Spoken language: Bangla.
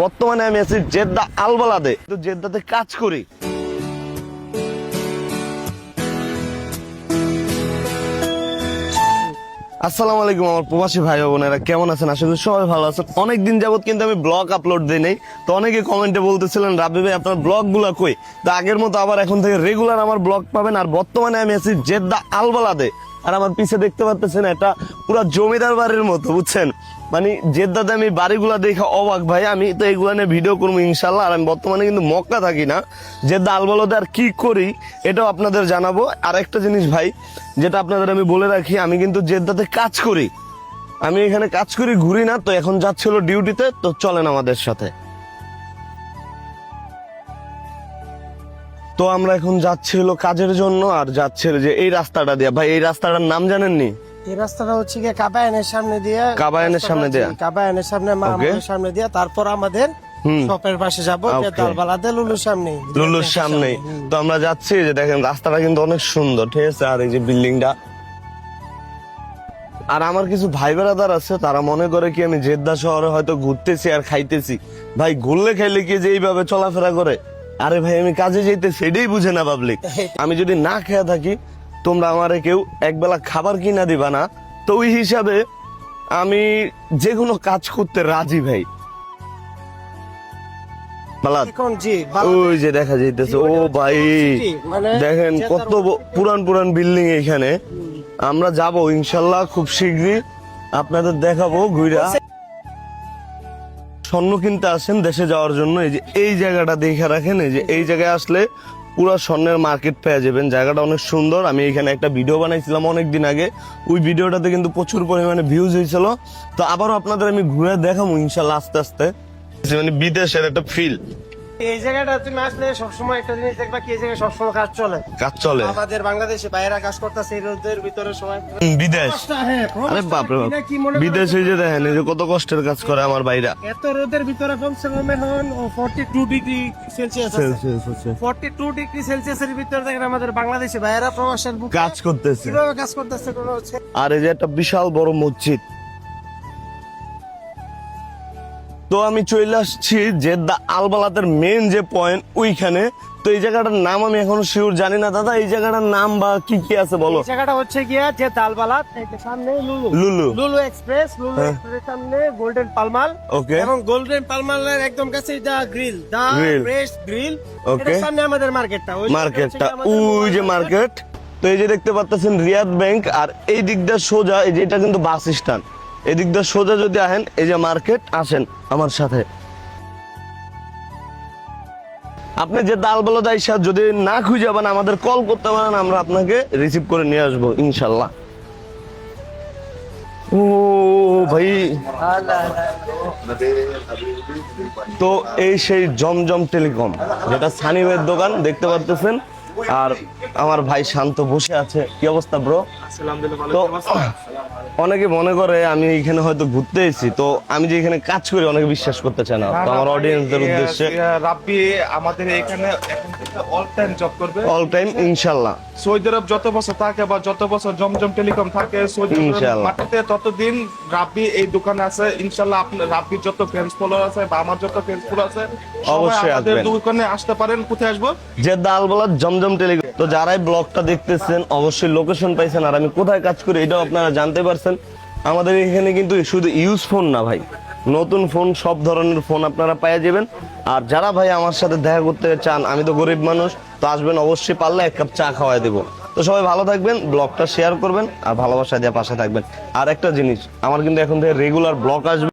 বর্তমানে আমি আছি জেদ্দা আলবালাদে। তো জেদ্দাতে কাজ করি। আসসালামু আলাইকুম আমার প্রবাসী ভাই বোনেরা, কেমন আছেন? আশা করি সবাই ভালো আছেন। অনেক দিন যাবত কিন্তু আমি ব্লগ আপলোড দিই নাই। তো অনেকে কমেন্টে বলতেছিলেন রাবি ভাই, আপনার ব্লগগুলা কই? তো আগের মতো আবার এখন থেকে রেগুলার আমার ব্লগ পাবেন। আর বর্তমানে আমি আছি জেদ্দা আলবালাদে। আর আমার পিছে দেখতে পাচ্ছেন এটা পুরো জমিদার বাড়ির মতো, বুঝছেন? মানে জেদ্দাতে আমি বাড়িগুলা দেখে অবাক, ভাই, আমি তো এগুলা নিয়ে ভিডিও করব ইনশাল্লাহ। আর আমি বর্তমানে কিন্তু মক্কা থাকি না। জেদ্দা আলবালাদে আর কি করি, এটাও আপনাদের জানাব। আর একটা জিনিস, ভাই, যেটা আপনাদের আমি বলে রাখি, আমি কিন্তু জেদ্দাতে কাজ করি। আমি এখানে কাজ করি, ঘুরি না, তো এখন যাচ্ছিল ডিউটিতে তো চলেন আমাদের সাথে। তো আমরা এখন যাচ্ছি হলো কাজের জন্য, আর যাচ্ছে যে এই রাস্তাটা দিয়ে। ভাই, এই রাস্তাটার নাম জানেননি? এই রাস্তাটা হচ্ছে গিয়ে কাবায়নের সামনে দিয়ে কাবায়নের সামনে দিয়ে? কাবায়নের সামনে মাহমুদের সামনে দিয়ে তারপর আমাদের শপের পাশে যাব. লুলুর সামনে লুলুর সামনে তো আমরা যাচ্ছি যে দেখেন রাস্তাটা কিন্তু অনেক সুন্দর ঠিক আছে? আর এই যে বিল্ডিংটা। আর আমার কিছু ভাই বেড়াদার আছে তারা মনে করে কি আমি জেদ্দা শহরে হয়তো ঘুরতেছি আর খাইতেছি। ভাই ঘুরলে খাইলে কি যে এইভাবে চলাফেরা করে? আরে ভাই আমি কাজে যেতে সেটাই বুঝে না পাবলিক আমি যদি না খেয়ে থাকি তোমরা আমারে কেউ একবেলা খাবার কিনা দিবা না তো ওই হিসাবে আমি যে কোনো কাজ করতে রাজি ভাই। ওই যে দেখা যাইতেছে ও ভাই মানে দেখেন কত পুরান পুরান বিল্ডিং এখানে। আমরা যাব ইনশাল্লাহ খুব শীঘ্রই আপনাদের দেখাবো ঘুরা স্বর্ণ কিনতে আসেন দেশে যাওয়ার জন্য এই যে এই জায়গাটা দেখে রাখেন এই যে এই জায়গায় আসলে পুরো স্বর্ণের মার্কেট পেয়ে যাবেন। জায়গাটা অনেক সুন্দর। আমি এখানে একটা ভিডিও বানাইছিলাম অনেক দিন আগে। ওই ভিডিওটাতে কিন্তু প্রচুর পরিমাণে ভিউজ হয়েছিল। তো আবারও আপনাদের আমি ঘুরে দেখাবো ইনশাল্লাহ আস্তে আস্তে। মানে বিদেশের একটা ফিল এই জায়গাটা তুমি আসলে সবসময় একটা জিনিস দেখবা কি এই জায়গায় সবসময় কাজ চলে। কাজ চলে? আমাদের বাংলাদেশে বাইরে কাজ করতেছে এই রোদের ভিতরে সময়। বিদেশ? হ্যাঁ আরে বাপ। মনে করো? বিদেশে যে দেখেন এই যে কত কষ্টের কাজ করে আমার ভাইরা এত রোদের ভিতরে কমসে কম এখন forty two degree Celsius forty two degree সেলসিয়াসের ভিতরে দেখেন আমাদের বাংলাদেশে বাইরা প্রবাসের কাজ করতেছে। কীভাবে কাজ করতেছে কোনো আর এই যে একটা বিশাল বড় মসজিদ তো আমি চলে আসছি জেদ্দা আলবালাতের মেন যে পয়েন্ট ওইখানে। তো এই জায়গাটার নাম আমি এখনও শিওর জানি না। দাদা এই জায়গাটার নাম বা কি কি আছে বলো? জায়গাটা হচ্ছে গিয়া যে দালবালাত এই সামনে লুলু। লুলু। লুলু এক্সপ্রেস লুলু হ্যাঁ। এক্সপ্রেস সামনে গোল্ডেন পালমাল ওকে এবং গোল্ডেন পালমালের একদম কাছে the grill the. Best grill. এটার সামনে আমাদের মার্কেটটা ওই মার্কেটটা ওই যে মার্কেট তো এই যে দেখতে পাচ্ছেন রিয়াদ ব্যাংক আর এই দিকটা সোজা এই যে এটা কিন্তু বাস স্ট্যান্ড এই দিক দিয়ে সোজা যদি আসেন এই যে মার্কেট আসেন আমার সাথে। আপনি যে দাল বলো দাইসা যদি না খুঁজে পান আমাদের কল করতে পারেন আমরা আপনাকে রিসিভ করে নিয়ে আসব ইনশাল্লাহ। ও ভাই। তো এই সেই জমজম টেলিকম যেটা সানি ভাইয়ের দোকান দেখতে পাচ্ছেন আর আমার ভাই শান্ত বসে আছে। কি অবস্থা ব্রো তো অনেকে মনে করে আমি এখানে হয়তো ঘুরতে এসেছি তো আমি যে এখানে কাজ করি অনেকে বিশ্বাস করতে চায় না। তো আমার অডিয়েন্সদের উদ্দেশ্যে রাব্বি আমাদের এখানে এখন থেকে অল টাইম জব করবে। অল টাইম ইনশাল্লাহ। সৌদি আরব যত বছর থাকে বা যত বছর জমজম টেলিকম থাকে সৌদি ইনশাআল্লাহ। মাটিতে ততদিন রাব্বি এই দোকানে আছে। ইনশাল্লাহ আপনার রাব্বির যত ফ্রেন্ডস ফলোয়ার আছে বা আমার যত ফ্রেন্ডস ফলোয়ার আছে অবশ্যই আসবেন। দোকানে আসতে পারেন। কোথায় আসব? যে ডাল বলা জমজম টেলিকম তো যারাই ব্লগটা দেখতেছেন, অবশ্যই লোকেশন পাইছেন আর আমি কোথায় কাজ করি এটাও আপনারা জানতে পারছেন। আমাদের এখানে কিন্তু শুধু ইউজ ফোন না ভাই। নতুন ফোন সব ধরনের ফোন আপনারা পেয়ে যাবেন। আর যারা ভাই আমার সাথে দেখা করতে চান, আমি তো গরিব মানুষ, তো আসবেন অবশ্যই পারলে এক কাপ চা খাওয়াই দেবো। তো সবাই ভালো থাকবেন, ব্লগটা শেয়ার করবেন আর ভালোবাসা দিয়ে পাশে থাকবেন। আর একটা জিনিস, আমার কিন্তু এখন থেকে রেগুলার ব্লগ আসবে।